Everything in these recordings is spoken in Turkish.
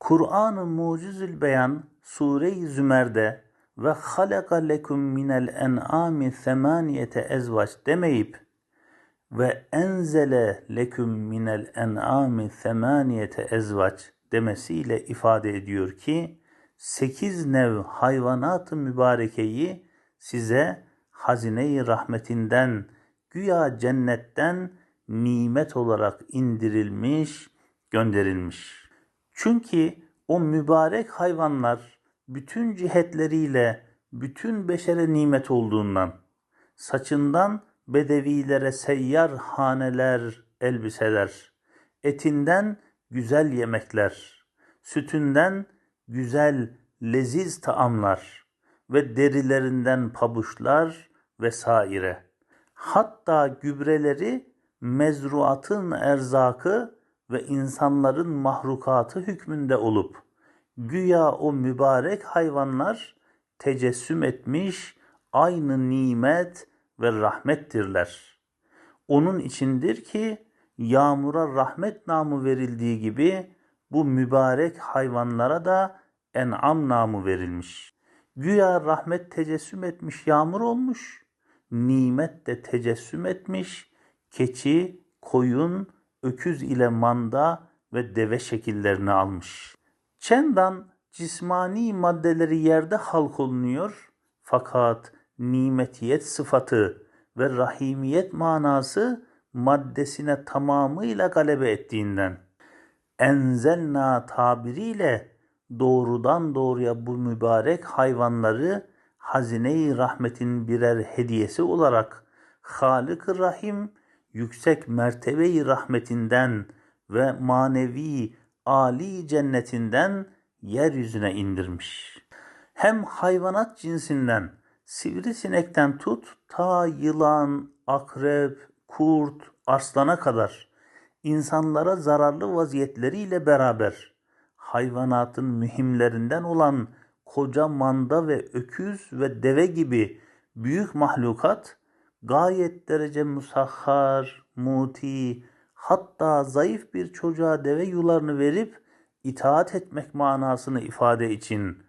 Kur'an-ı Mucizül Beyan Sure-i Zümer'de ve halaka lekum minel en'ami semaniyete ezvaç demeyip ve enzele leküm minel en'ami semaniyete ezvaç demesiyle ifade ediyor ki sekiz nev hayvanat-ı mübarekeyi size hazine-i rahmetinden güya cennetten nimet olarak indirilmiş, gönderilmiş. Çünkü o mübarek hayvanlar bütün cihetleriyle bütün beşere nimet olduğundan saçından bedevilere seyyar haneler, elbiseler, etinden güzel yemekler, sütünden güzel leziz taamlar ve derilerinden pabuçlar vesaire. Hatta gübreleri mezruatın erzakı ve insanların mahrukatı hükmünde olup güya o mübarek hayvanlar tecessüm etmiş aynı nimet ve rahmettirler. Onun içindir ki yağmura rahmet namı verildiği gibi bu mübarek hayvanlara da en'am namı verilmiş. Güya rahmet tecessüm etmiş yağmur olmuş, nimet de tecessüm etmiş, keçi, koyun, öküz ile manda ve deve şekillerini almış. Çendan cismani maddeleri yerde halk olunuyor fakat nimetiyet sıfatı ve rahimiyet manası maddesine tamamıyla galebe ettiğinden enzelna tabiriyle doğrudan doğruya bu mübarek hayvanları hazine-i rahmetin birer hediyesi olarak Halık-ı Rahim yüksek mertebe-i rahmetinden ve manevi Ali cennetinden yeryüzüne indirmiş. Hem hayvanat cinsinden sivrisinekten tut ta yılan, akrep, kurt, arslana kadar insanlara zararlı vaziyetleriyle beraber hayvanatın mühimlerinden olan koca manda ve öküz ve deve gibi büyük mahlukat gayet derece musahhar, muti, hatta zayıf bir çocuğa deve yularını verip itaat etmek manasını ifade için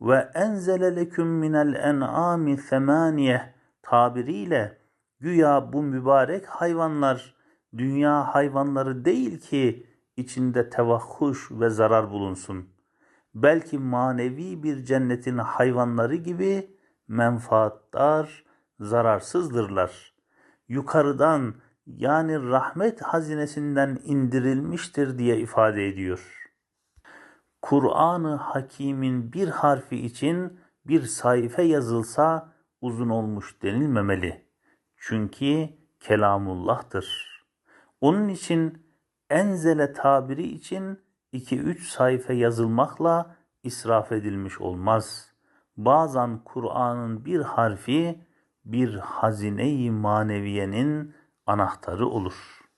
ve enzele leküm minel en'ami semaniye tabiriyle güya bu mübarek hayvanlar dünya hayvanları değil ki içinde tevahhuş ve zarar bulunsun. Belki manevi bir cennetin hayvanları gibi menfaattar, zararsızdırlar. Yukarıdan yani rahmet hazinesinden indirilmiştir diye ifade ediyor. Kur'an-ı Hakim'in bir harfi için bir sayfa yazılsa uzun olmuş denilmemeli. Çünkü kelamullah'tır. Onun için enzele tabiri için 2-3 sayfa yazılmakla israf edilmiş olmaz. Bazen Kur'an'ın bir harfi bir hazine-i maneviyenin anahtarı olur.''